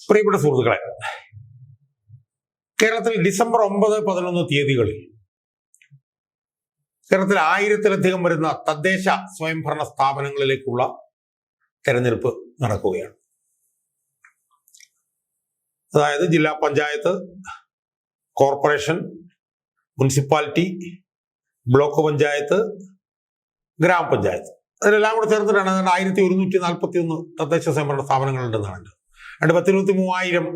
പ്രിയപ്പെട്ട സുഹൃത്തുക്കളെ കേരളത്തിൽ ഡിസംബർ ഒമ്പത് പതിനൊന്ന് തീയതികളിൽ കേരളത്തിൽ ആയിരത്തിലധികം വരുന്ന തദ്ദേശ സ്വയംഭരണ സ്ഥാപനങ്ങളിലേക്കുള്ള തെരഞ്ഞെടുപ്പ് നടക്കുകയാണ്. അതായത് ജില്ലാ panchayat corporation municipality block panchayat ഗ്രാമപഞ്ചായത്ത്. അതിലെല്ലാം കൂടെ ചേർത്തിട്ടാണ് ഏതാണ്ട് ആയിരത്തി ഒരുന്നൂറ്റി നാൽപ്പത്തി ഒന്ന് തദ്ദേശ സ്വയംഭരണ സ്ഥാപനങ്ങളുണ്ടെന്നാണ് എന്റെ രണ്ട് പത്തിരുപത്തി മൂവായിരം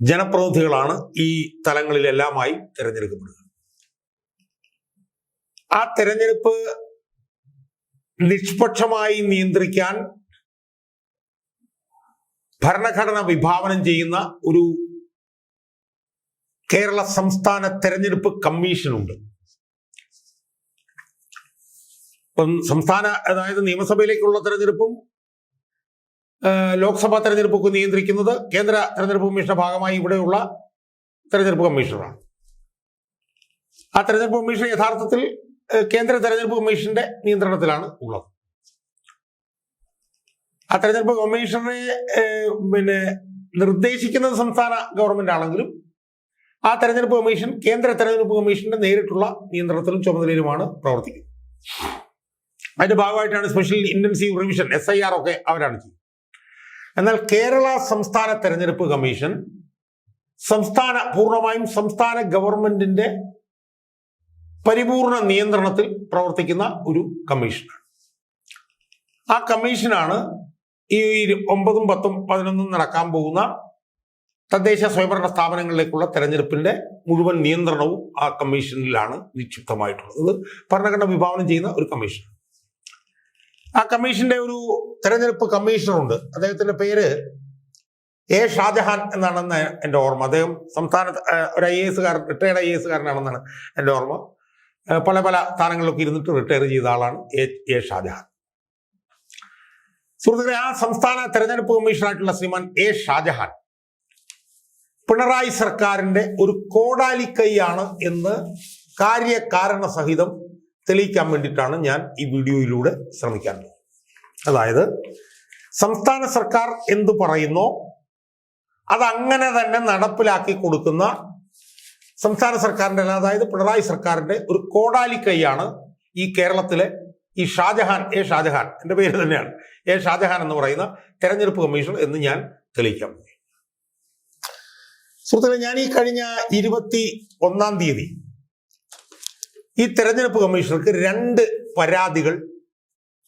ജനപ്രതിനിധികളാണ് ഈ തലങ്ങളിലെല്ലാമായി തിരഞ്ഞെടുക്കപ്പെടുക ആ തെരഞ്ഞെടുപ്പ് നിഷ്പക്ഷമായി നിയന്ത്രിക്കാൻ ഭരണഘടന വിഭാവനം ചെയ്യുന്ന ഒരു കേരള സംസ്ഥാന തെരഞ്ഞെടുപ്പ് കമ്മീഷനുണ്ട്. ഇപ്പം സംസ്ഥാന അതായത് നിയമസഭയിലേക്കുള്ള തെരഞ്ഞെടുപ്പും ലോക്സഭാ തെരഞ്ഞെടുപ്പൊക്കെ നിയന്ത്രിക്കുന്നത് കേന്ദ്ര തെരഞ്ഞെടുപ്പ് കമ്മീഷന്റെ ഭാഗമായി ഇവിടെയുള്ള തെരഞ്ഞെടുപ്പ് കമ്മീഷണറാണ്. ആ തെരഞ്ഞെടുപ്പ് കമ്മീഷൻ യഥാർത്ഥത്തിൽ കേന്ദ്ര തെരഞ്ഞെടുപ്പ് കമ്മീഷന്റെ നിയന്ത്രണത്തിലാണ് ഉള്ളത്. ആ തെരഞ്ഞെടുപ്പ് കമ്മീഷണറെ പിന്നെ നിർദ്ദേശിക്കുന്നത് സംസ്ഥാന ഗവൺമെന്റ് ആണെങ്കിലും ആ തെരഞ്ഞെടുപ്പ് കമ്മീഷൻ കേന്ദ്ര തെരഞ്ഞെടുപ്പ് കമ്മീഷന്റെ നേരിട്ടുള്ള നിയന്ത്രണത്തിലും ചുമതലയിലുമാണ് പ്രവർത്തിക്കുന്നത്. അതിന്റെ ഭാഗമായിട്ടാണ് special intensive revision S I R ഒക്കെ അവരാണ് ചെയ്യുന്നത്. എന്നാൽ കേരള സംസ്ഥാന തെരഞ്ഞെടുപ്പ് കമ്മീഷൻ സംസ്ഥാന പൂർണമായും സംസ്ഥാന ഗവൺമെന്റിന്റെ പരിപൂർണ നിയന്ത്രണത്തിൽ പ്രവർത്തിക്കുന്ന ഒരു കമ്മീഷനാണ്. ആ കമ്മീഷനാണ് ഈ ഒമ്പതും പത്തും പതിനൊന്നും നടക്കാൻ പോകുന്ന തദ്ദേശ സ്വയംഭരണ സ്ഥാപനങ്ങളിലേക്കുള്ള തെരഞ്ഞെടുപ്പിന്റെ മുഴുവൻ നിയന്ത്രണവും ആ കമ്മീഷനിലാണ് നിക്ഷിപ്തമായിട്ടുള്ളത്. ഭരണഘടന വിഭാവനം ചെയ്യുന്ന ഒരു കമ്മീഷൻ ആ കമ്മീഷന്റെ ഒരു തെരഞ്ഞെടുപ്പ് കമ്മീഷണറുണ്ട്. അദ്ദേഹത്തിന്റെ പേര് എ ഷാജഹാൻ എന്നാണെന്ന് എന്റെ ഓർമ്മ. അദ്ദേഹം സംസ്ഥാന ഒരു ഐ എസ് കാരൻ റിട്ടയർഡ് ഐ എസ് കാരനാണെന്നാണ് എന്റെ ഓർമ്മ. പല പല സ്ഥാനങ്ങളിലൊക്കെ ഇരുന്നിട്ട് റിട്ടയർ ചെയ്ത ആളാണ് എ എ ഷാജഹാൻ. സുഹൃത്തുക്കളെ ആ സംസ്ഥാന തെരഞ്ഞെടുപ്പ് കമ്മീഷണറായിട്ടുള്ള ശ്രീമാൻ എ ഷാജഹാൻ പിണറായി സർക്കാരിന്റെ ഒരു കോടാലിക്കൈയാണ് എന്ന് കാര്യകാരണ സഹിതം തെളിയിക്കാൻ വേണ്ടിയിട്ടാണ് ഞാൻ ഈ വീഡിയോയിലൂടെ ശ്രമിക്കാൻ അതായത് സംസ്ഥാന സർക്കാർ എന്തു പറയുന്നോ അതങ്ങനെ തന്നെ നടപ്പിലാക്കി കൊടുക്കുന്ന സംസ്ഥാന സർക്കാരിന്റെ അതായത് പിണറായി സർക്കാരിന്റെ ഒരു കോടാലി കൈയാണ് ഈ കേരളത്തിലെ ഈ ഷാജഹാൻ എ ഷാജഹാൻ എന്റെ പേര് തന്നെയാണ് എ ഷാജഹാൻ എന്ന് പറയുന്ന തെരഞ്ഞെടുപ്പ് കമ്മീഷൻ എന്ന് ഞാൻ തെളിയിക്കാൻ പോയി സുഹൃത്തുക്കളെ ഞാൻ ഈ കഴിഞ്ഞ ഇരുപത്തി ഒന്നാം തീയതി ഈ തെരഞ്ഞെടുപ്പ് കമ്മീഷണർക്ക് രണ്ട് പരാതികൾ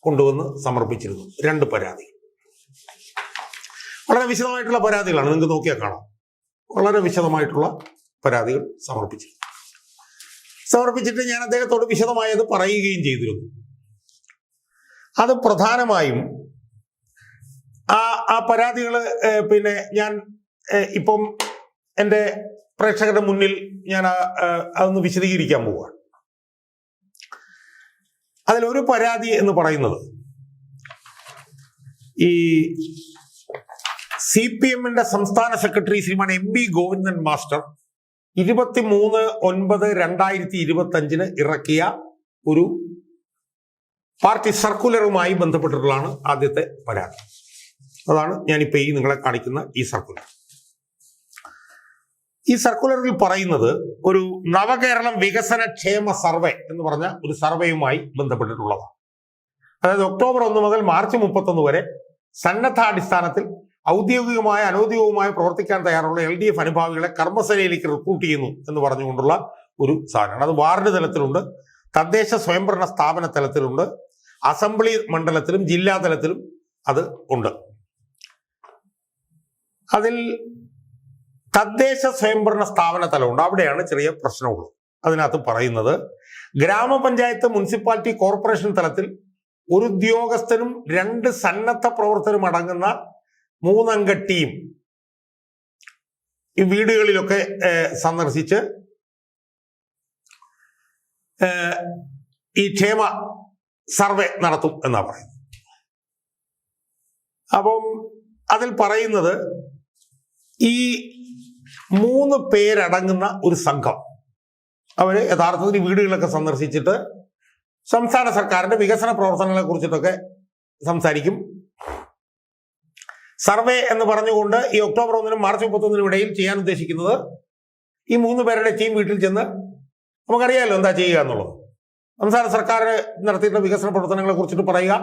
കൊണ്ടുവന്ന് സമർപ്പിച്ചിരുന്നു. രണ്ട് പരാതി. വളരെ വിശദമായിട്ടുള്ള പരാതികളാണ്. നിങ്ങൾക്ക് നോക്കിയാൽ കാണാം. വളരെ വിശദമായിട്ടുള്ള പരാതികൾ സമർപ്പിച്ചിരുന്നു. സമർപ്പിച്ചിട്ട് ഞാൻ അദ്ദേഹത്തോട് വിശദമായത് പറയുകയും ചെയ്തിരുന്നു. അത് പ്രധാനമായും ആ ആ പരാതികൾ പിന്നെ ഞാൻ ഇപ്പം എന്റെ പ്രേക്ഷകരുടെ മുന്നിൽ ഞാൻ അതൊന്ന് വിശദീകരിക്കാൻ പോവുകയാണ് അതിലൊരു പരാതി എന്ന് പറയുന്നത് ഈ സി പി എമ്മിന്റെ സംസ്ഥാന സെക്രട്ടറി ശ്രീമാൻ എം ബി ഗോവിന്ദൻ മാസ്റ്റർ ഇരുപത്തിമൂന്ന് ഒൻപത് രണ്ടായിരത്തി ഇരുപത്തി അഞ്ചിന് ഇറക്കിയ ഒരു പാർട്ടി സർക്കുലറുമായി ബന്ധപ്പെട്ടിട്ടുള്ളതാണ് ആദ്യത്തെ പരാതി. അതാണ് ഞാനിപ്പോ ഈ നിങ്ങളെ കാണിക്കുന്ന ഈ സർക്കുലർ. ഈ സർക്കുലറിൽ പറയുന്നത് ഒരു നവകേരളം വികസന ക്ഷേമ സർവേ എന്ന് പറഞ്ഞ ഒരു സർവേയുമായി ബന്ധപ്പെട്ടിട്ടുള്ളതാണ്. അതായത് ഒക്ടോബർ ഒന്ന് മുതൽ മാർച്ച് മുപ്പത്തൊന്ന് വരെ സന്നദ്ധാടിസ്ഥാനത്തിൽ ഔദ്യോഗികമായ അനൗദ്യോഗികമായ പ്രവർത്തിക്കാൻ തയ്യാറുള്ള എൽ ഡി എഫ് അനുഭാവികളെ കർമ്മസേനയിലേക്ക് റിക്രൂട്ട് ചെയ്യുന്നു എന്ന് പറഞ്ഞുകൊണ്ടുള്ള ഒരു സാധനമാണ്. അത് വാർഡ് തലത്തിലുണ്ട് തദ്ദേശ സ്വയംഭരണ സ്ഥാപന തലത്തിലുണ്ട് അസംബ്ലി മണ്ഡലത്തിലും ജില്ലാ തലത്തിലും അത് ഉണ്ട്. അതിൽ തദ്ദേശ സ്വയംഭരണ സ്ഥാപന തലമുണ്ട്. അവിടെയാണ് ചെറിയ പ്രശ്നമുള്ളത് അതിനകത്ത് പറയുന്നത് ഗ്രാമപഞ്ചായത്ത് മുനിസിപ്പാലിറ്റി കോർപ്പറേഷൻ തലത്തിൽ ഒരു ഉദ്യോഗസ്ഥനും രണ്ട് സന്നദ്ധ പ്രവർത്തനം അടങ്ങുന്ന മൂന്നംഗ ടീം ഈ വീടുകളിലൊക്കെ സന്ദർശിച്ച് ഈ ക്ഷേമ സർവേ നടത്തും എന്നാ പറയുന്നത്. അപ്പം അതിൽ പറയുന്നത് ഈ മൂന്ന് പേരടങ്ങുന്ന ഒരു സംഘം. അവർ യഥാർത്ഥത്തിൽ വീടുകളൊക്കെ സന്ദർശിച്ചിട്ട് സംസ്ഥാന സർക്കാരിന്റെ വികസന പ്രവർത്തനങ്ങളെ കുറിച്ചിട്ടൊക്കെ സംസാരിക്കും. സർവേ എന്ന് പറഞ്ഞുകൊണ്ട് ഈ ഒക്ടോബർ ഒന്നിനും മാർച്ച് മുപ്പത്തൊന്നിനും ഇടയിൽ ചെയ്യാൻ ഉദ്ദേശിക്കുന്നത് ഈ മൂന്ന് പേരുടെ ടീം വീട്ടിൽ ചെന്ന് നമുക്കറിയാമല്ലോ എന്താ ചെയ്യുക എന്നുള്ളത്. സംസ്ഥാന സർക്കാർ നടത്തിയിട്ടുള്ള വികസന പ്രവർത്തനങ്ങളെ കുറിച്ചിട്ട് പറയുക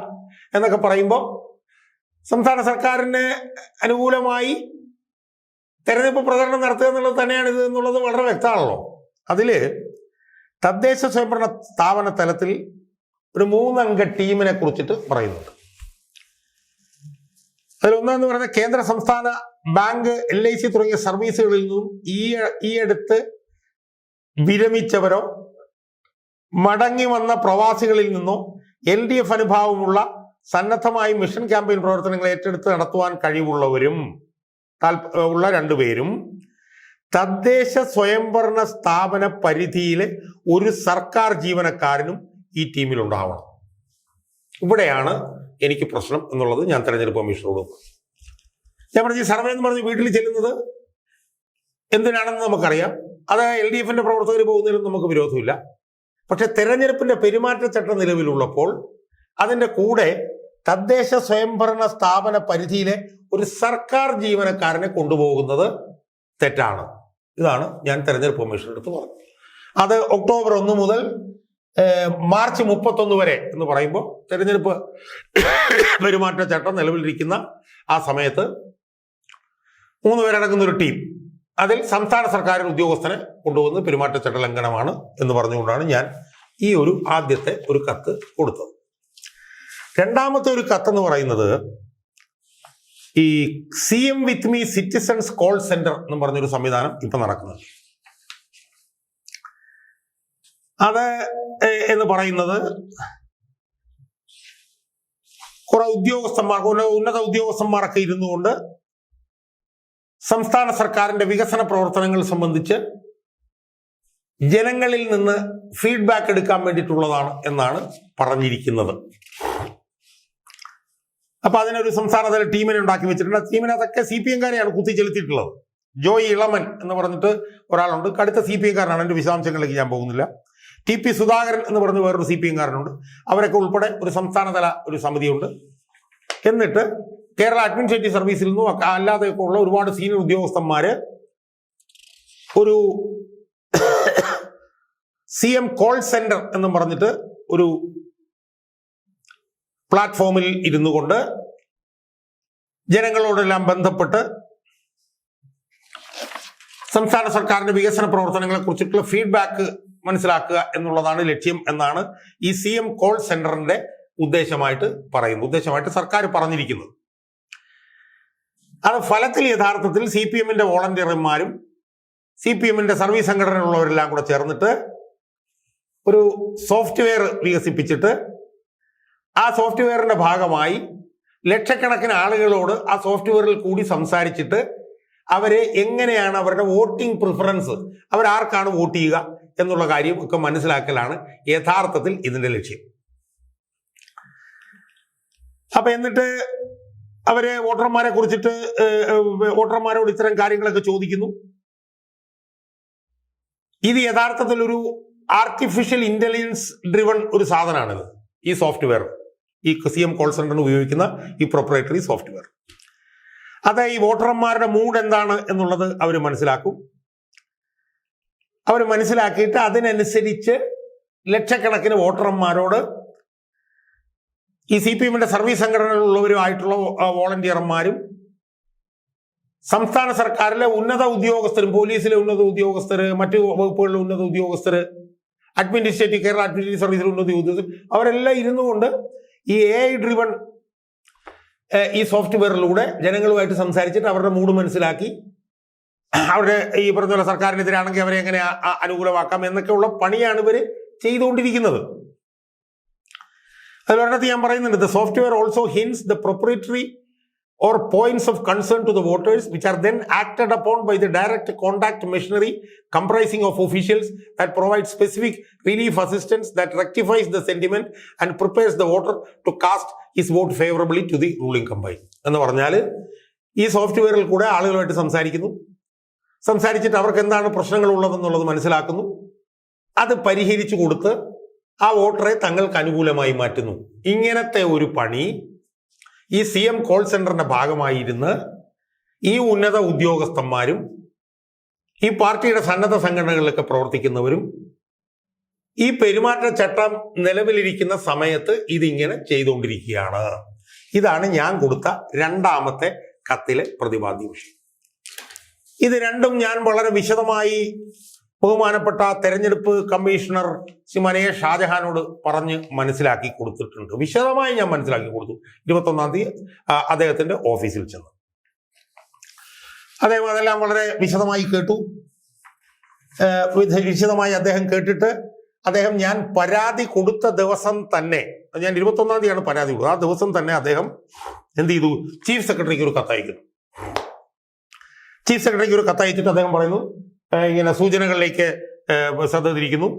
എന്നൊക്കെ പറയുമ്പോൾ സംസ്ഥാന സർക്കാരിന് അനുകൂലമായി തെരഞ്ഞെടുപ്പ് പ്രചരണം നടത്തുക എന്നുള്ളത് തന്നെയാണ് ഇത് എന്നുള്ളത് വളരെ വ്യക്തമാണല്ലോ. അതിൽ തദ്ദേശ സ്വയംഭരണ സ്ഥാപന തലത്തിൽ ഒരു മൂന്നംഗ ടീമിനെ കുറിച്ചിട്ട് പറയുന്നുണ്ട്. അതിലൊന്നെന്ന് പറയുന്നത് കേന്ദ്ര സംസ്ഥാന ബാങ്ക് എൽ ഐ സി തുടങ്ങിയ സർവീസുകളിൽ നിന്നും ഈ ഈ അടുത്ത് വിരമിച്ചവരോ മടങ്ങി വന്ന പ്രവാസികളിൽ നിന്നോ എൽ ഡി എഫ് അനുഭാവമുള്ള സന്നദ്ധമായി മിഷൻ ക്യാമ്പയിൻ പ്രവർത്തനങ്ങൾ ഏറ്റെടുത്ത് നടത്തുവാൻ കഴിവുള്ളവരും ഉള്ള രണ്ടുപേരും തദ്ദേശ സ്വയംഭരണ സ്ഥാപന പരിധിയിലെ ഒരു സർക്കാർ ജീവനക്കാരനും ഈ ടീമിൽ ഉണ്ടാവണം. ഇവിടെയാണ് എനിക്ക് പ്രശ്നം എന്നുള്ളത് ഞാൻ തെരഞ്ഞെടുപ്പ് കമ്മീഷനോട്. ഞാൻ പറഞ്ഞു ഈ സർവേ എന്ന് പറഞ്ഞ് വീട്ടിൽ ചെല്ലുന്നത് എന്തിനാണെന്ന് നമുക്കറിയാം. അത് എൽ ഡി എഫിന്റെ പ്രവർത്തകർ പോകുന്നതിലും നമുക്ക് വിരോധമില്ല. പക്ഷെ തെരഞ്ഞെടുപ്പിന്റെ പെരുമാറ്റച്ചട്ടം നിലവിലുള്ളപ്പോൾ അതിന്റെ കൂടെ തദ്ദേശ സ്വയംഭരണ സ്ഥാപന പരിധിയിലെ ഒരു സർക്കാർ ജീവനക്കാരനെ കൊണ്ടുപോകുന്നത് തെറ്റാണ്. ഇതാണ് ഞാൻ തെരഞ്ഞെടുപ്പ് കമ്മീഷന്റെ അടുത്ത് പറഞ്ഞത്. അത് ഒക്ടോബർ ഒന്ന് മുതൽ മാർച്ച് മുപ്പത്തൊന്ന് വരെ എന്ന് പറയുമ്പോൾ തെരഞ്ഞെടുപ്പ് പെരുമാറ്റച്ചട്ടം നിലവിലിരിക്കുന്ന ആ സമയത്ത് മൂന്ന് പേരടങ്ങുന്ന ഒരു ടീം അതിൽ സംസ്ഥാന സർക്കാർ ഉദ്യോഗസ്ഥനെ കൊണ്ടുവന്ന് പെരുമാറ്റച്ചട്ട ലംഘനമാണ് എന്ന് പറഞ്ഞുകൊണ്ടാണ് ഞാൻ ഈ ഒരു ആദ്യത്തെ ഒരു കത്ത് കൊടുത്തത്. രണ്ടാമത്തെ ഒരു കത്ത് എന്ന് പറയുന്നത് ഈ C M with me citizens call centre എന്ന് പറഞ്ഞൊരു സംവിധാനം ഇപ്പൊ നടക്കുന്നത് അത് എന്ന് പറയുന്നത് കുറെ ഉദ്യോഗസ്ഥന്മാർ ഉന്നത ഉദ്യോഗസ്ഥന്മാരൊക്കെ ഇരുന്നു കൊണ്ട് സംസ്ഥാന സർക്കാരിന്റെ വികസന പ്രവർത്തനങ്ങൾ സംബന്ധിച്ച് ജനങ്ങളിൽ നിന്ന് ഫീഡ്ബാക്ക് എടുക്കാൻ വേണ്ടിയിട്ടുള്ളതാണ് എന്നാണ് പറഞ്ഞിരിക്കുന്നത്. അപ്പൊ അതിനൊരു സംസ്ഥാനതല ടീമിനെ ഉണ്ടാക്കി വെച്ചിട്ടുണ്ട്. ആ ടീമിനകത്തൊക്കെ സി പി എംകാരെയാണ് കുത്തിച്ചെലുത്തിയിട്ടുള്ളത് ജോയ് ഇളമൻ എന്ന് പറഞ്ഞിട്ട് ഒരാളുണ്ട്. കടുത്ത സി പി എംകാരനാണ്. എന്റെ വിശദാംശങ്ങളിലേക്ക് ഞാൻ പോകുന്നില്ല. ടി പി സുധാകരൻ എന്ന് പറഞ്ഞ് വേറൊരു സി പി എംകാരനുണ്ട്. അവരൊക്കെ ഉൾപ്പെടെ ഒരു സംസ്ഥാനതല ഒരു സമിതിയുണ്ട്. എന്നിട്ട് കേരള അഡ്മിനിസ്ട്രേറ്റീവ് സർവീസിൽ നിന്നും അല്ലാതെയൊക്കെ ഉള്ള ഒരുപാട് സീനിയർ ഉദ്യോഗസ്ഥന്മാര് ഒരു സി എം കോൾ സെന്റർ എന്നും പറഞ്ഞിട്ട് ഒരു പ്ലാറ്റ്ഫോമിൽ ഇരുന്നു കൊണ്ട് ജനങ്ങളോടെല്ലാം ബന്ധപ്പെട്ട് സംസ്ഥാന സർക്കാരിന്റെ വികസന പ്രവർത്തനങ്ങളെ കുറിച്ചിട്ടുള്ള ഫീഡ്ബാക്ക് മനസ്സിലാക്കുക എന്നുള്ളതാണ് ലക്ഷ്യം എന്നാണ് ഈ സി എം കോൾ സെന്ററിന്റെ ഉദ്ദേശമായിട്ട് പറയുന്നത്. ഉദ്ദേശമായിട്ട് സർക്കാർ പറഞ്ഞിരിക്കുന്നത്. അത് ഫലത്തിൽ യഥാർത്ഥത്തിൽ സി പി എമ്മിന്റെ വോളണ്ടിയർമാരും സി പി എമ്മിന്റെ സർവീസ് സംഘടനയുള്ളവരെല്ലാം കൂടെ ചേർന്നിട്ട് ഒരു സോഫ്റ്റ്വെയർ വികസിപ്പിച്ചിട്ട് ആ സോഫ്റ്റ്വെയറിന്റെ ഭാഗമായി ലക്ഷക്കണക്കിന് ആളുകളോട് ആ സോഫ്റ്റ്വെയറിൽ കൂടി സംസാരിച്ചിട്ട് അവരെ എങ്ങനെയാണ് അവരുടെ വോട്ടിംഗ് പ്രിഫറൻസ് അവരാർക്കാണ് വോട്ട് ചെയ്യുക എന്നുള്ള കാര്യം ഒക്കെ മനസ്സിലാക്കലാണ് യഥാർത്ഥത്തിൽ ഇതിന്റെ ലക്ഷ്യം. അപ്പൊ എന്നിട്ട് അവരെ വോട്ടർമാരെ കുറിച്ചിട്ട് വോട്ടർമാരോട് ഇത്തരം കാര്യങ്ങളൊക്കെ ചോദിക്കുന്നു. ഇത് യഥാർത്ഥത്തിൽ ഒരു ആർട്ടിഫിഷ്യൽ ഇന്റലിജൻസ് ഡ്രിവൺ ഒരു സാധനമാണിത് ഈ സോഫ്റ്റ്വെയർ. ഈ സി എം കോൾ സെന്ററിന് ഉപയോഗിക്കുന്ന ഈ പ്രൊപ്പറേറ്ററി സോഫ്റ്റ്വെയർ അത് ഈ വോട്ടർമാരുടെ മൂഡ് എന്താണ് എന്നുള്ളത് അവർ മനസ്സിലാക്കും. അവർ മനസ്സിലാക്കിയിട്ട് അതിനനുസരിച്ച് ലക്ഷക്കണക്കിന് വോട്ടർമാരോട് ഈ സി പി എമ്മിന്റെ സർവീസ് സംഘടനകളിലുള്ളവരുമായിട്ടുള്ള വോളണ്ടിയർമാരും സംസ്ഥാന സർക്കാരിലെ ഉന്നത ഉദ്യോഗസ്ഥരും പോലീസിലെ ഉന്നത ഉദ്യോഗസ്ഥർ മറ്റു വകുപ്പുകളിലെ ഉന്നത ഉദ്യോഗസ്ഥർ അഡ്മിനിസ്ട്രേറ്റീവ് കേരള അഡ്മിനിസ്ട്രേറ്റീവ് സർവീസിലെ ഉന്നത ഉദ്യോഗസ്ഥർ അവരെല്ലാം ഇരുന്നു കൊണ്ട് ഈ എ ഐ ഡ്രിവൺ ഈ സോഫ്റ്റ്വെയറിലൂടെ ജനങ്ങളുമായിട്ട് സംസാരിച്ചിട്ട് അവരുടെ മൂഡ് മനസ്സിലാക്കി അവരുടെ ഈ പറഞ്ഞ പോലെ സർക്കാരിനെതിരാണെങ്കിൽ അവരെ എങ്ങനെ അനുകൂലമാക്കാം എന്നൊക്കെയുള്ള പണിയാണ് ഇവർ ചെയ്തുകൊണ്ടിരിക്കുന്നത്. അതിലൊരിടത്ത് ഞാൻ പറയുന്നുണ്ട് the software also hints the proprietary or points of concern to the voters, which are then acted upon by the direct contact machinery comprising of officials that provide specific relief assistance that rectifies the sentiment and prepares the voter to cast his vote favorably to the ruling combine. എന്ന് പറഞ്ഞാൽ ഈ സോഫ്റ്റ്വെയറിൽ കൂടെ ആളുകളുമായിട്ട് സംസാരിക്കുന്നു സംസാരിച്ചിട്ട് അവർക്ക് എന്താണ് പ്രശ്നങ്ങൾ ഉള്ളതെന്നുള്ളത് മനസ്സിലാക്കുന്നു അത് പരിഹരിച്ചു കൊടുത്ത് ആ വോട്ടറെ തങ്ങൾക്ക് അനുകൂലമായി മാറ്റുന്നു ഇങ്ങനത്തെ ഒരു പണി ഈ സി എം കോൾ സെന്ററിന്റെ ഭാഗമായിരുന്ന് ഈ ഉന്നത ഉദ്യോഗസ്ഥന്മാരും ഈ പാർട്ടിയുടെ സന്നദ്ധ സംഘടനകളിലൊക്കെ പ്രവർത്തിക്കുന്നവരും ഈ പെരുമാറ്റച്ചട്ടം നിലവിലിരിക്കുന്ന സമയത്ത് ഇതിങ്ങനെ ചെയ്തുകൊണ്ടിരിക്കുകയാണ്. ഇതാണ് ഞാൻ കൊടുത്ത രണ്ടാമത്തെ കത്തിലെ പ്രതിപാദ്യ വിഷയം. ഇത് രണ്ടും ഞാൻ വളരെ വിശദമായി ബഹുമാനപ്പെട്ട തെരഞ്ഞെടുപ്പ് കമ്മീഷണർ ശ്രീ മനേഷ് ഷാജഹാനോട് പറഞ്ഞ് മനസ്സിലാക്കി കൊടുത്തിട്ടുണ്ട്. വിശദമായി ഞാൻ മനസ്സിലാക്കി കൊടുത്തു. ഇരുപത്തൊന്നാം തീയതി അദ്ദേഹത്തിന്റെ ഓഫീസിൽ ചെന്ന്. അദ്ദേഹം അതെല്ലാം വളരെ വിശദമായി കേട്ടു. വിശദമായി അദ്ദേഹം കേട്ടിട്ട് അദ്ദേഹം ഞാൻ പരാതി കൊടുത്ത ദിവസം തന്നെ ഞാൻ ഇരുപത്തൊന്നാം തീയതിയാണ് പരാതി കൊടുത്തത്. ആ ദിവസം തന്നെ അദ്ദേഹം എന്ത് ചെയ്തു? ചീഫ് സെക്രട്ടറിക്ക് ഒരു കത്തയക്കുന്നു. ചീഫ് സെക്രട്ടറിക്ക് ഒരു കത്തയച്ചിട്ട് അദ്ദേഹം പറയുന്നു ഇങ്ങനെ സൂചനകളിലേക്ക് ശ്രദ്ധ തിരിക്കുന്നു.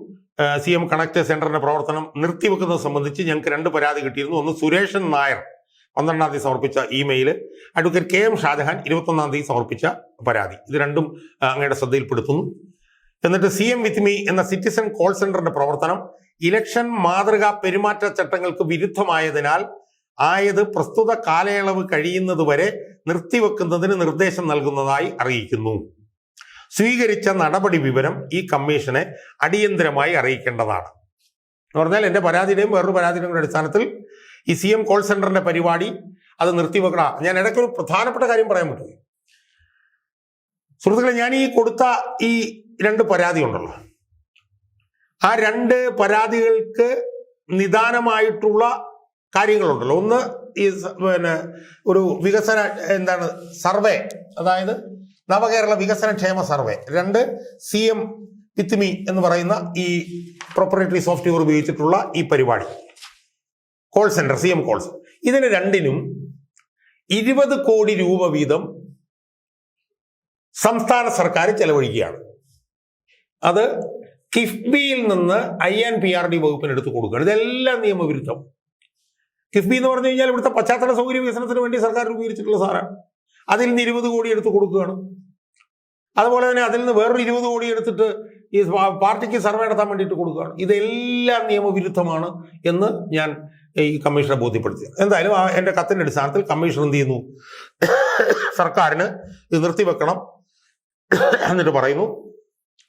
സി എം കണക്ട് സെന്ററിന്റെ പ്രവർത്തനം നിർത്തിവെക്കുന്നത് സംബന്ധിച്ച് ഞങ്ങൾക്ക് രണ്ട് പരാതി കിട്ടിയിരുന്നു. ഒന്ന് സുരേഷൻ നായർ പന്ത്രണ്ടാം തീയതി സമർപ്പിച്ച email advocate K M Shajahan ഇരുപത്തൊന്നാം തീയതി സമർപ്പിച്ച പരാതി. ഇത് രണ്ടും അങ്ങയുടെ ശ്രദ്ധയിൽപ്പെടുത്തുന്നു. എന്നിട്ട് സി എം വിത്ത് മീ എന്ന സിറ്റിസൺ കോൾ സെന്ററിന്റെ പ്രവർത്തനം ഇലക്ഷൻ മാതൃകാ പെരുമാറ്റ ചട്ടങ്ങൾക്ക് വിരുദ്ധമായതിനാൽ ആയത് പ്രസ്തുത കാലയളവ് കഴിയുന്നതുവരെ നിർത്തിവെക്കുന്നതിന് നിർദ്ദേശം നൽകുന്നതായി അറിയിക്കുന്നു. സ്വീകരിച്ച നടപടി വിവരം ഈ കമ്മീഷനെ അടിയന്തരമായി അറിയിക്കേണ്ടതാണ്. എന്ന് പറഞ്ഞാൽ എന്റെ പരാതിയുടെയും വേറൊരു പരാതിയുടെയും അടിസ്ഥാനത്തിൽ ഈ സി എം കോൾ സെന്ററിന്റെ പരിപാടി അത് നിർത്തിവെക്കണ ഞാൻ ഇടയ്ക്കൊരു പ്രധാനപ്പെട്ട കാര്യം പറയാൻ പറ്റും. സുഹൃത്തുക്കളെ ഞാൻ ഈ കൊടുത്ത ഈ രണ്ട് പരാതി ഉണ്ടല്ലോ. ആ രണ്ട് പരാതികൾക്ക് നിദാനമായിട്ടുള്ള കാര്യങ്ങളുണ്ടല്ലോ. ഒന്ന് ഈ പിന്നെ ഒരു വികസന എന്താണ് സർവേ അതായത് നവകേരള വികസന ക്ഷേമ സർവേ. രണ്ട് സി എം ഇത്തിമി എന്ന് പറയുന്ന ഈ പ്രൊപ്പറേറ്ററി സോഫ്റ്റ്വെയർ ഉപയോഗിച്ചിട്ടുള്ള ഈ പരിപാടി. Call centre C M call centre ഇതിന് രണ്ടിനും ഇരുപത് കോടി രൂപ വീതം സംസ്ഥാന സർക്കാർ ചെലവഴിക്കുകയാണ്. അത് കിഫ്ബിയിൽ നിന്ന് I N P R D വകുപ്പിന് എടുത്തു കൊടുക്കുകയാണ്. ഇതെല്ലാം നിയമവിരുദ്ധം. കിഫ്ബി എന്ന് പറഞ്ഞു കഴിഞ്ഞാൽ ഇവിടുത്തെ പശ്ചാത്തല സൗകര്യ വികസനത്തിന് വേണ്ടി സർക്കാർ രൂപീകരിച്ചിട്ടുള്ള സാറാണ് അതിൽ നിന്ന് ഇരുപത് കോടി എടുത്ത് കൊടുക്കുകയാണ്. അതുപോലെ തന്നെ അതിൽ നിന്ന് വേറൊരു ഇരുപത് കോടി എടുത്തിട്ട് ഈ പാർട്ടിക്ക് സർവേ നടത്താൻ വേണ്ടിയിട്ട് കൊടുക്കുകയാണ്. ഇതെല്ലാം നിയമവിരുദ്ധമാണ് എന്ന് ഞാൻ ഈ കമ്മീഷനെ ബോധ്യപ്പെടുത്തി. എന്തായാലും ആ എന്റെ കത്തിന്റെ അടിസ്ഥാനത്തിൽ കമ്മീഷൻ എന്ത് ചെയ്യുന്നു? സർക്കാരിന് ഇത് നിർത്തിവെക്കണം എന്നിട്ട് പറയുന്നു.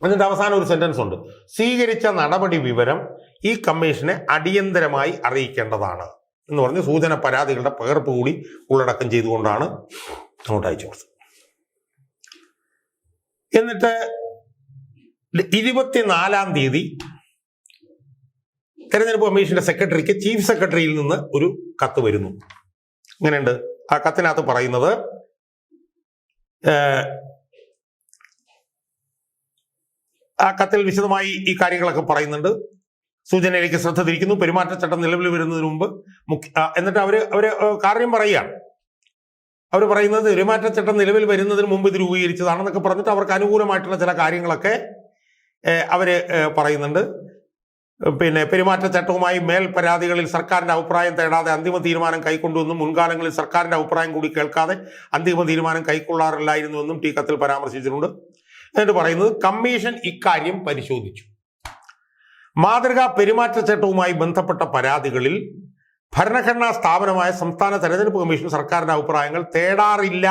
എന്നിട്ട് അവസാനം ഒരു സെന്റൻസ് ഉണ്ട്. സ്വീകരിച്ച നടപടി വിവരം ഈ കമ്മീഷനെ അടിയന്തരമായി അറിയിക്കേണ്ടതാണ് എന്ന് പറഞ്ഞ് സൂചന പരാതികളുടെ പകർപ്പ് കൂടി ഉള്ളടക്കം ചെയ്തുകൊണ്ടാണ് അങ്ങോട്ട് അയച്ചു കൊടുത്തു. എന്നിട്ട് ഇരുപത്തിനാലാം തീയതി തെരഞ്ഞെടുപ്പ് കമ്മീഷന്റെ സെക്രട്ടറിക്ക് ചീഫ് സെക്രട്ടറിയിൽ നിന്ന് ഒരു കത്ത് വരുന്നു. ഇങ്ങനെയുണ്ട് ആ കത്തിനകത്ത് പറയുന്നത് ആ കത്തിൽ വിശദമായി ഈ കാര്യങ്ങളൊക്കെ പറയുന്നുണ്ട്. സൂചനയിലേക്ക് ശ്രദ്ധ തിരിക്കുന്നു. പെരുമാറ്റച്ചട്ടം നിലവിൽ വരുന്നതിന് മുമ്പ് എന്നിട്ട് അവർ അവർ കാര്യം പറയുകയാണ്. അവർ പറയുന്നത് പെരുമാറ്റച്ചട്ടം നിലവിൽ വരുന്നതിന് മുമ്പ് ഇത് രൂപീകരിച്ചതാണെന്നൊക്കെ പറഞ്ഞിട്ട് അവർക്ക് അനുകൂലമായിട്ടുള്ള ചില കാര്യങ്ങളൊക്കെ അവർ പറയുന്നുണ്ട്. പിന്നെ പെരുമാറ്റച്ചട്ടവുമായി മേൽ പരാതികളിൽ സർക്കാരിന്റെ അഭിപ്രായം തേടാതെ അന്തിമ തീരുമാനം കൈക്കൊണ്ടുവെന്നും മുൻകാലങ്ങളിൽ സർക്കാരിന്റെ അഭിപ്രായം കൂടി കേൾക്കാതെ അന്തിമ തീരുമാനം കൈക്കൊള്ളാറില്ലായിരുന്നുവെന്നും ടി കത്തിൽ പരാമർശിച്ചിട്ടുണ്ട്. എന്നിട്ട് പറയുന്നത് കമ്മീഷൻ ഇക്കാര്യം പരിശോധിച്ചു. മാതൃകാ പെരുമാറ്റച്ചട്ടവുമായി ബന്ധപ്പെട്ട പരാതികളിൽ ഭരണഘടനാ സ്ഥാപനമായ സംസ്ഥാന തെരഞ്ഞെടുപ്പ് കമ്മീഷൻ സർക്കാരിന്റെ അഭിപ്രായങ്ങൾ തേടാറില്ല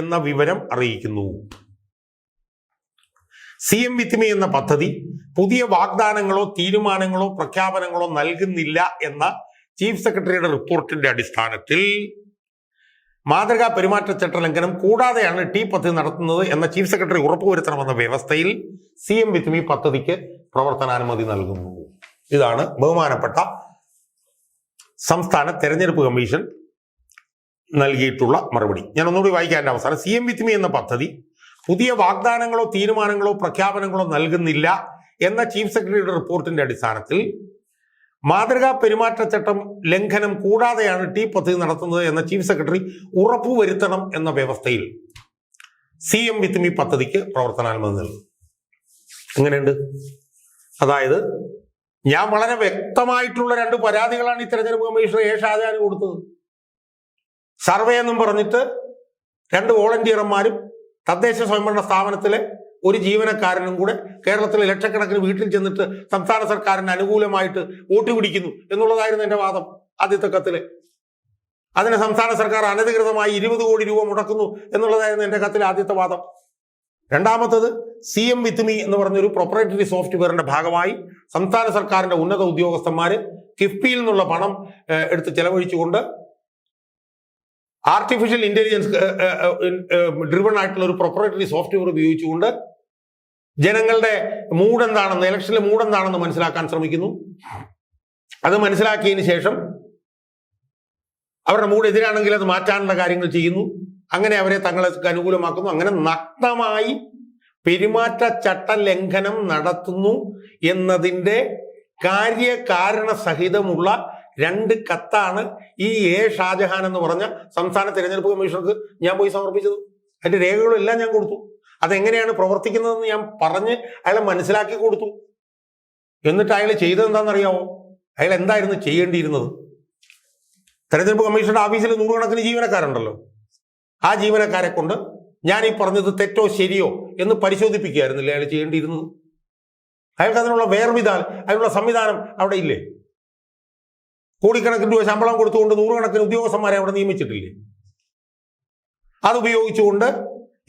എന്ന വിവരം അറിയിക്കുന്നു. സി എം വിത്തിമി എന്ന പദ്ധതി പുതിയ വാഗ്ദാനങ്ങളോ തീരുമാനങ്ങളോ പ്രഖ്യാപനങ്ങളോ നൽകുന്നില്ല എന്ന ചീഫ് സെക്രട്ടറിയുടെ റിപ്പോർട്ടിന്റെ അടിസ്ഥാനത്തിൽ മാതൃകാ പെരുമാറ്റച്ചട്ട ലംഘനം കൂടാതെയാണ് ടി പദ്ധതി നടത്തുന്നത് എന്ന ചീഫ് സെക്രട്ടറി ഉറപ്പുവരുത്തണമെന്ന വ്യവസ്ഥയിൽ സി എം വിത്തിമി പദ്ധതിക്ക് പ്രവർത്തനാനുമതി നൽകുന്നു. ഇതാണ് ബഹുമാനപ്പെട്ട സംസ്ഥാന തെരഞ്ഞെടുപ്പ് കമ്മീഷൻ നൽകിയിട്ടുള്ള മറുപടി. ഞാൻ ഒന്നുകൂടി വായിക്കാൻ അവസാനം. സി എം വിത്മി എന്ന പദ്ധതി പുതിയ വാഗ്ദാനങ്ങളോ തീരുമാനങ്ങളോ പ്രഖ്യാപനങ്ങളോ നൽകുന്നില്ല എന്ന ചീഫ് സെക്രട്ടറിയുടെ റിപ്പോർട്ടിന്റെ അടിസ്ഥാനത്തിൽ മാതൃകാ പെരുമാറ്റച്ചട്ടം ലംഘനം കൂടാതെയാണ് ടി പദ്ധതി നടത്തുന്നത് എന്ന ചീഫ് സെക്രട്ടറി ഉറപ്പുവരുത്തണം എന്ന വ്യവസ്ഥയിൽ സി എം വിത്മി പദ്ധതിക്ക് പ്രവർത്തനാനുമതി നൽകും. എങ്ങനെയുണ്ട്? അതായത് ഞാൻ വളരെ വ്യക്തമായിട്ടുള്ള രണ്ട് പരാതികളാണ് ഈ തെരഞ്ഞെടുപ്പ് കമ്മീഷണർ എ ഷാജാന് കൊടുത്തത്. സർവേ എന്നും പറഞ്ഞിട്ട് രണ്ട് വോളണ്ടിയർമാരും തദ്ദേശ സ്വയംഭരണ സ്ഥാപനത്തിലെ ഒരു ജീവനക്കാരനും കൂടെ കേരളത്തിലെ ലക്ഷക്കണക്കിന് വീട്ടിൽ ചെന്നിട്ട് സംസ്ഥാന സർക്കാരിന് അനുകൂലമായിട്ട് വോട്ട് പിടിക്കുന്നു എന്നുള്ളതായിരുന്നു എന്റെ വാദം ആദ്യത്തെ കത്തിൽ. അതിന് സംസ്ഥാന സർക്കാർ അനധികൃതമായി ഇരുപത് കോടി രൂപ മുടക്കുന്നു എന്നുള്ളതായിരുന്നു എന്റെ കത്തിലെ ആദ്യത്തെ വാദം. രണ്ടാമത്തത് സി എം വിത്ത് മീ എന്ന് പറഞ്ഞൊരു പ്രൊപ്പറേറ്ററി സോഫ്റ്റ്വെയറിന്റെ ഭാഗമായി സംസ്ഥാന സർക്കാരിന്റെ ഉന്നത ഉദ്യോഗസ്ഥന്മാര് കിഫ്ബിയിൽ നിന്നുള്ള പണം എടുത്ത് ചെലവഴിച്ചുകൊണ്ട് ആർട്ടിഫിഷ്യൽ ഇന്റലിജൻസ് ഡ്രിവൺ ആയിട്ടുള്ള ഒരു പ്രൊപ്പറേറ്ററി സോഫ്റ്റ്വെയർ ഉപയോഗിച്ചുകൊണ്ട് ജനങ്ങളുടെ മൂഡ് എന്താണെന്ന് ഇലക്ഷനിലെ മൂഡ് എന്താണെന്ന് മനസ്സിലാക്കാൻ ശ്രമിക്കുന്നു. അത് മനസ്സിലാക്കിയതിന് ശേഷം അവരുടെ മൂഡ് എതിരാണെങ്കിൽ അത് മാറ്റാനുള്ള കാര്യങ്ങൾ ചെയ്യുന്നു. അങ്ങനെ അവരെ തങ്ങളെ അനുകൂലമാക്കുന്നു. അങ്ങനെ നഗ്നമായി പെരുമാറ്റച്ചട്ട ലംഘനം നടത്തുന്നു എന്നതിന്റെ കാര്യകാരണ സഹിതമുള്ള രണ്ട് കത്താണ് ഈ എ ഷാജഹാൻ എന്ന് പറഞ്ഞ സംസ്ഥാന തിരഞ്ഞെടുപ്പ് കമ്മീഷണർക്ക് ഞാൻ പോയി സമർപ്പിച്ചത്. അതിന്റെ രേഖകളെല്ലാം ഞാൻ കൊടുത്തു. അതെങ്ങനെയാണ് പ്രവർത്തിക്കുന്നതെന്ന് ഞാൻ പറഞ്ഞ് അയാളെ മനസ്സിലാക്കി കൊടുത്തു. എന്നിട്ട് അയാൾ ചെയ്തത് എന്താണെന്നറിയാവോ അയാൾ എന്തായിരുന്നു ചെയ്യേണ്ടിയിരുന്നത്? തെരഞ്ഞെടുപ്പ് കമ്മീഷന്റെ ഓഫീസിൽ നൂറുകണക്കിന് ജീവനക്കാരുണ്ടല്ലോ. ആ ജീവനക്കാരെ കൊണ്ട് ഞാൻ ഈ പറഞ്ഞത് തെറ്റോ ശരിയോ എന്ന് പരിശോധിപ്പിക്കുകയായിരുന്നില്ലേ അയാൾ ചെയ്യേണ്ടിയിരുന്നത് അയാൾക്ക് അതിനുള്ള വേർവിധാൽ അതിനുള്ള സംവിധാനം അവിടെ ഇല്ലേ? കോടിക്കണക്കിന് രൂപ ശമ്പളം കൊടുത്തുകൊണ്ട് നൂറുകണക്കിന് ഉദ്യോഗസ്ഥന്മാരെ അവിടെ നിയമിച്ചിട്ടില്ലേ? അതുപയോഗിച്ചുകൊണ്ട്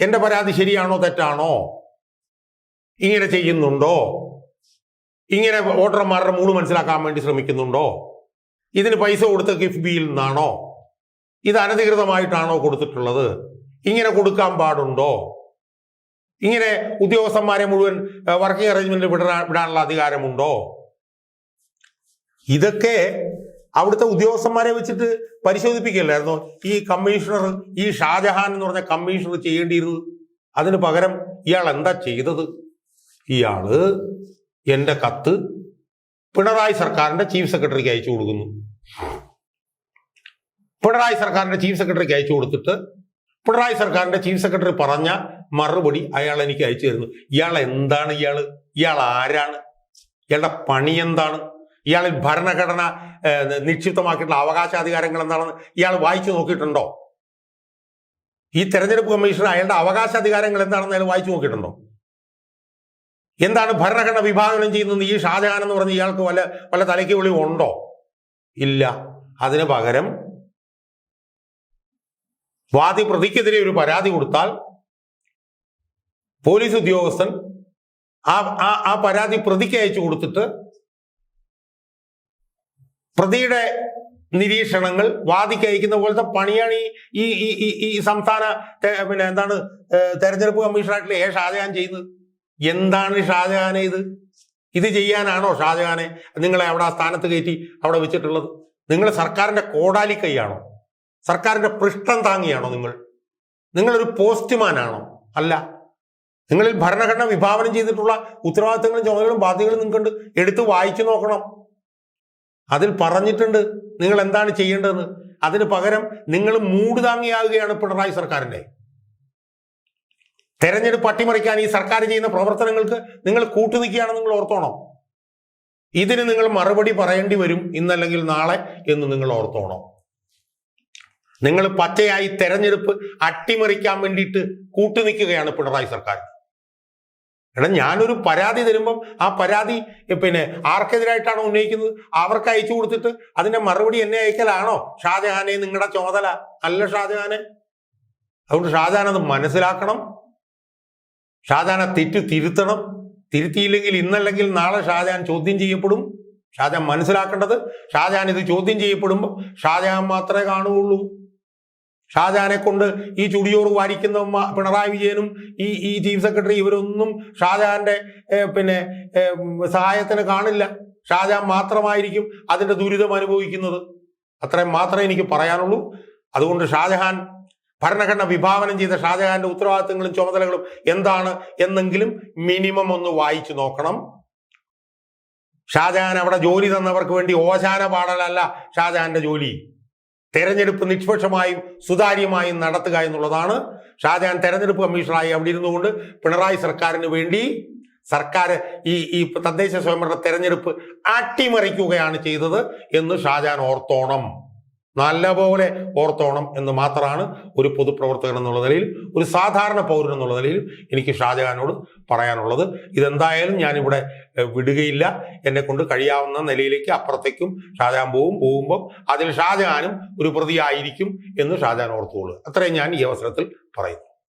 എന്റെ പരാതി ശരിയാണോ തെറ്റാണോ? ഇങ്ങനെ ചെയ്യുന്നുണ്ടോ? ഇങ്ങനെ വോട്ടർമാരുടെ മൂന്ന് മനസ്സിലാക്കാൻ വേണ്ടി ശ്രമിക്കുന്നുണ്ടോ? ഇതിന് പൈസ കൊടുത്ത കിഫ്ബിയിൽ നിന്നാണോ? ഇത് അനധികൃതമായിട്ടാണോ കൊടുത്തിട്ടുള്ളത്? ഇങ്ങനെ കൊടുക്കാൻ പാടുണ്ടോ? ഇങ്ങനെ ഉദ്യോഗസ്ഥന്മാരെ മുഴുവൻ വർക്കിംഗ് അറേഞ്ച്മെന്റിൽ വിടാൻ വിടാനുള്ള അധികാരമുണ്ടോ? ഇതൊക്കെ അവിടുത്തെ ഉദ്യോഗസ്ഥന്മാരെ വെച്ചിട്ട് പരിശോധിപ്പിക്കല്ലായിരുന്നു? ഈ കമ്മീഷണർ ഈ ഷാജഹാൻ എന്ന് പറഞ്ഞ കമ്മീഷണർ ചെയ്യേണ്ടിയിരുന്നത് അതിന് പകരം ഇയാൾ എന്താ ചെയ്തത്? ഇയാൾ എന്റെ കത്ത് പിണറായി സർക്കാരിന്റെ ചീഫ് സെക്രട്ടറിക്ക് അയച്ചു കൊടുക്കുന്നു. പിണറായി സർക്കാരിന്റെ ചീഫ് സെക്രട്ടറിക്ക് അയച്ചു കൊടുത്തിട്ട് പിണറായി സർക്കാരിന്റെ ചീഫ് സെക്രട്ടറി പറഞ്ഞ മറുപടി അയാൾ എനിക്ക് അയച്ചു തരുന്നു. ഇയാൾ എന്താണ് ഇയാൾ ഇയാൾ ആരാണ്? ഇയാളുടെ പണി എന്താണ്? ഇയാളിൽ ഭരണഘടന നിക്ഷിപ്തമാക്കിയിട്ടുള്ള അവകാശാധികാരങ്ങൾ എന്താണെന്ന് ഇയാൾ വായിച്ചു നോക്കിയിട്ടുണ്ടോ? ഈ തെരഞ്ഞെടുപ്പ് കമ്മീഷൻ അയാളുടെ അവകാശാധികാരങ്ങൾ എന്താണെന്ന് അയാൾ വായിച്ചു നോക്കിയിട്ടുണ്ടോ? എന്താണ് ഭരണഘടന വിഭാവനം ചെയ്യുന്നത് ഈ ഷാജഹാൻ എന്ന് പറഞ്ഞ ഇയാൾക്ക് വല്ല വല്ല തലയ്ക്ക് വിളി ഉണ്ടോ ഇല്ല. അതിന് പകരം വാദി പ്രതിക്കെതിരെ ഒരു പരാതി കൊടുത്താൽ പോലീസ് ഉദ്യോഗസ്ഥൻ ആ ആ- പരാതി പ്രതിക്ക് അയച്ചു കൊടുത്തിട്ട് പ്രതിയുടെ നിരീക്ഷണങ്ങൾ വാദിക്ക് അയക്കുന്ന പോലത്തെ പണിയാണ് ഈ ഈ ഈ സംസ്ഥാന പിന്നെ എന്താണ് തെരഞ്ഞെടുപ്പ് കമ്മീഷണറായിട്ടുള്ള ഏ ഷാജഹാൻ ചെയ്യുന്നത്. എന്താണ് ഷാജഹാനെ ഇത്? ഇത് ചെയ്യാനാണോ ഷാജഹാനെ? നിങ്ങളെ അവിടെ ആ സ്ഥാനത്ത് കയറ്റി അവിടെ വെച്ചിട്ടുള്ളത്. നിങ്ങൾ സർക്കാരിന്റെ കോടാലി കൈയാണോ? സർക്കാരിന്റെ പൃഷ്ഠം താങ്ങിയാണോ നിങ്ങൾ? നിങ്ങളൊരു പോസ്റ്റ്മാനാണോ? അല്ല. നിങ്ങളിൽ ഭരണഘടന വിഭാവനം ചെയ്തിട്ടുള്ള ഉത്തരവാദിത്തങ്ങളും ചുമതലകളും ബാധ്യതകളും നിങ്ങൾക്കുണ്ട്. എടുത്ത് വായിച്ചു നോക്കണം. അതിൽ പറഞ്ഞിട്ടുണ്ട് നിങ്ങൾ എന്താണ് ചെയ്യേണ്ടതെന്ന്. അതിന് പകരം നിങ്ങൾ മൂട് താങ്ങിയാകുകയാണ് പിണറായി സർക്കാരിന്റെ. തെരഞ്ഞെടുപ്പ് അട്ടിമറിക്കാൻ ഈ സർക്കാർ ചെയ്യുന്ന പ്രവർത്തനങ്ങൾക്ക് നിങ്ങൾ കൂട്ടുനിൽക്കുകയാണെന്ന് നിങ്ങൾ ഓർത്തോണം? ഇതിന് നിങ്ങൾ മറുപടി പറയേണ്ടി വരും ഇന്നല്ലെങ്കിൽ നാളെ എന്ന് നിങ്ങൾ ഓർത്തോണം? നിങ്ങൾ പച്ചയായി തെരഞ്ഞെടുപ്പ് അട്ടിമറിക്കാൻ വേണ്ടിയിട്ട് കൂട്ടുനിൽക്കുകയാണ് പിണറായി സർക്കാർ. എടാ ഞാനൊരു പരാതി തരുമ്പം ആ പരാതി പിന്നെ ആർക്കെതിരായിട്ടാണോ ഉന്നയിക്കുന്നത്? അവർക്ക് അയച്ചു കൊടുത്തിട്ട് അതിന്റെ മറുപടി എന്നെ അയക്കലാണോ? ഷാജഹാനെ നിങ്ങളുടെ ചുമതല. അല്ല ഷാജഹാനെ. അതുകൊണ്ട് ഷാജഹാൻ അത് മനസ്സിലാക്കണം. ഷാജഹാനെ തെറ്റ് തിരുത്തണം. തിരുത്തിയില്ലെങ്കിൽ ഇന്നല്ലെങ്കിൽ നാളെ ഷാജഹാൻ ചോദ്യം ചെയ്യപ്പെടും. ഷാജഹാൻ മനസ്സിലാക്കേണ്ടത് ഷാജഹാൻ ഇത് ചോദ്യം ചെയ്യപ്പെടുമ്പോൾ ഷാജഹാൻ മാത്രമേ കാണുകയുള്ളൂ. ഷാജഹാനെ കൊണ്ട് ഈ ചുടിയോറ് വാരിക്കുന്ന പിണറായി വിജയനും ഈ ഈ ചീഫ് സെക്രട്ടറി ഇവരൊന്നും ഷാജഹാന്റെ പിന്നെ സഹായത്തിന് കാണില്ല. ഷാജഹാൻ മാത്രമായിരിക്കും അതിന്റെ ദുരിതം അനുഭവിക്കുന്നത്. അത്രയും മാത്രമേ എനിക്ക് പറയാനുള്ളൂ. അതുകൊണ്ട് ഷാജഹാൻ ഭരണഘടന വിഭാവനം ചെയ്ത ഷാജഹാന്റെ ഉത്തരവാദിത്തങ്ങളും ചുമതലകളും എന്താണ് എന്നെങ്കിലും മിനിമം ഒന്ന് വായിച്ചു നോക്കണം. ഷാജഹാൻ അവിടെ ജോലി തന്നവർക്ക് വേണ്ടി ഓശാന പാടലല്ല ഷാജഹാന്റെ ജോലി. തെരഞ്ഞെടുപ്പ് നിഷ്പക്ഷമായും സുതാര്യമായും നടത്തുക എന്നുള്ളതാണ്. ഷാജഹാൻ തെരഞ്ഞെടുപ്പ് കമ്മീഷണറായി അവിടെ ഇരുന്നുകൊണ്ട് പിണറായി സർക്കാരിന് വേണ്ടി സർക്കാർ ഈ ഈ തദ്ദേശ സ്വയംഭരണ തെരഞ്ഞെടുപ്പ് അട്ടിമറിക്കുകയാണ് ചെയ്തത് എന്ന് ഷാജഹാൻ ഓർത്തോണം. നല്ലപോലെ ഓർത്തോണം എന്ന് മാത്രമാണ് ഒരു പൊതുപ്രവർത്തകൻ എന്നുള്ള നിലയിൽ ഒരു സാധാരണ പൗരൻ എന്നുള്ള നിലയിൽ എനിക്ക് ഷാജഹാനോട് പറയാനുള്ളത്. ഇതെന്തായാലും ഞാനിവിടെ വിടുകയില്ല. എന്നെ കൊണ്ട് കഴിയാവുന്ന നിലയിലേക്ക് അപ്പുറത്തേക്കും ഷാജഹാൻ പോവും പോകുമ്പോൾ അതിൽ ഷാജഹാനും ഒരു പ്രതിയായിരിക്കും എന്ന് ഷാജഹാൻ ഓർത്തുകൊള്ളുക. അത്രയും ഞാൻ ഈ അവസരത്തിൽ പറയുന്നു.